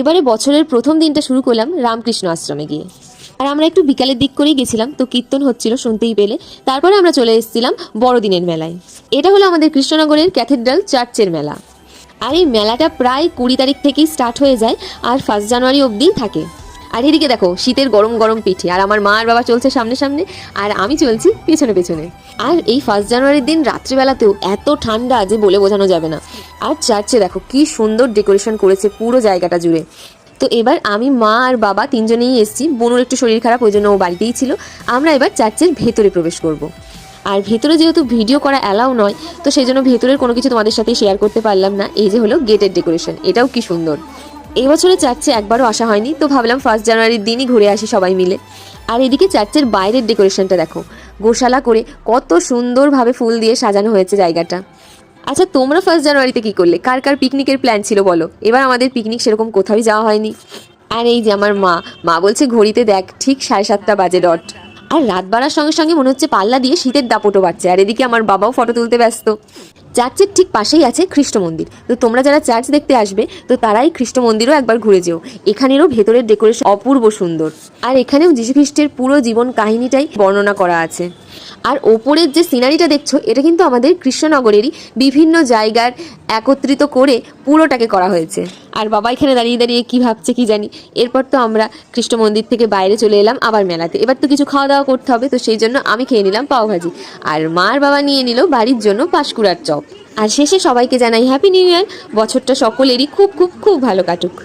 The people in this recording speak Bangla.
এবারে বছরের প্রথম দিনটা শুরু করলাম রামকৃষ্ণ আশ্রমে গিয়ে। আর আমরা একটু বিকালের দিক করেই গেছিলাম, তো কীর্তন হচ্ছিল, শুনতেই পেলে। তারপরে আমরা চলে এসেছিলাম বড়দিনের মেলায়। এটা হলো আমাদের কৃষ্ণনগরের ক্যাথেড্রাল চার্চের মেলা। আর এই মেলাটা প্রায় কুড়ি তারিখ থেকেই স্টার্ট হয়ে যায় আর ফার্স্ট জানুয়ারি অবধিই থাকে। আর এদিকে দেখো, শীতের গরম গরম পিঠে, আর আমার মা আর বাবা চলছে সামনে সামনে, আর আমি চলছি পেছনে পেছনে। আর এই ফার্স্ট জানুয়ারির দিন রাত্রিবেলাতেও এত ঠান্ডা যে বলে বোঝানো যাবে না। আর চার্চে দেখো, কি সুন্দর ডেকোরেশন করেছে পুরো জায়গাটা জুড়ে। তো এবার আমি মা আর বাবা তিনজনেই এসেছি, বনুর একটু শরীর খারাপ, ওই জন্য ও বাড়িতেই ছিল। আমরা এবার চার্চের ভেতরে প্রবেশ করব। আর ভেতরে যেহেতু ভিডিও করা অ্যালাউ নয়, তো সেই জন্য ভেতরের কোনো কিছু তোমাদের সাথে শেয়ার করতে পারলাম না। এই যে হলো গেটের ডেকোরেশন এটাও কি সুন্দর। এই বছরে চার্চে একবারও আসা হয়নি, তো ভাবলাম ফার্স্ট জানুয়ারির দিনই ঘুরে আসি সবাই মিলে। আর এদিকে চার্চের বাইরের ডেকোরেশনটা দেখো, গোশালা করে কত সুন্দরভাবে ফুল দিয়ে সাজানো হয়েছে জায়গাটা। আচ্ছা তোমরা ফার্স্ট জানুয়ারিতে কি করলে? কার কার পিকনিকের প্ল্যান ছিল বলো? এবার আমাদের পিকনিক সেরকম কোথাও যাওয়া হয়নি। আর এই যে আমার মা মা বলছে ঘড়িতে দেখ, ঠিক সাড়ে সাতটা বাজে ডট আর রাত বাড়ার সঙ্গে সঙ্গে মনে হচ্ছে পাল্লা দিয়ে শীতের দাপটও বাড়ছে, আর এদিকে আমার বাবাও ফটো তুলতে ব্যস্ত। চার্চের ঠিক পাশেই আছে খ্রিস্ট মন্দির। তো তোমরা যারা চার্চ দেখতে আসবে, তো তারাই খ্রিস্ট মন্দিরও একবার ঘুরে যেও। এখানেরও ভেতরের ডেকোরেশন অপূর্ব সুন্দর। আর এখানেও যীশুখ্রিস্টের পুরো জীবন কাহিনীটাই বর্ণনা করা আছে। আর ওপরের যে সিনারিটা দেখছ, এটা কিন্তু আমাদের কৃষ্ণনগরেরই বিভিন্ন জায়গার একত্রিত করে পুরোটাকে করা হয়েছে। আর বাবা এখানে দাঁড়িয়ে দাঁড়িয়ে কি ভাবছে কি জানি? এরপর তো আমরা কৃষ্ণ মন্দির থেকে বাইরে চলে এলাম আবার মেলাতে। এবার তো কিছু খাওয়া দাওয়া করতে হবে, তো সেই জন্য আমি খেয়ে নিলাম পাওভাজি আর মার বাবা নিয়ে নিল বাড়ির জন্য পাঁশকুড়ার চপ। আর শেষে সবাইকে জানাই হ্যাপি নিউ ইয়ার বছরটা সকলেরই খুব খুব খুব ভালো কাটুক।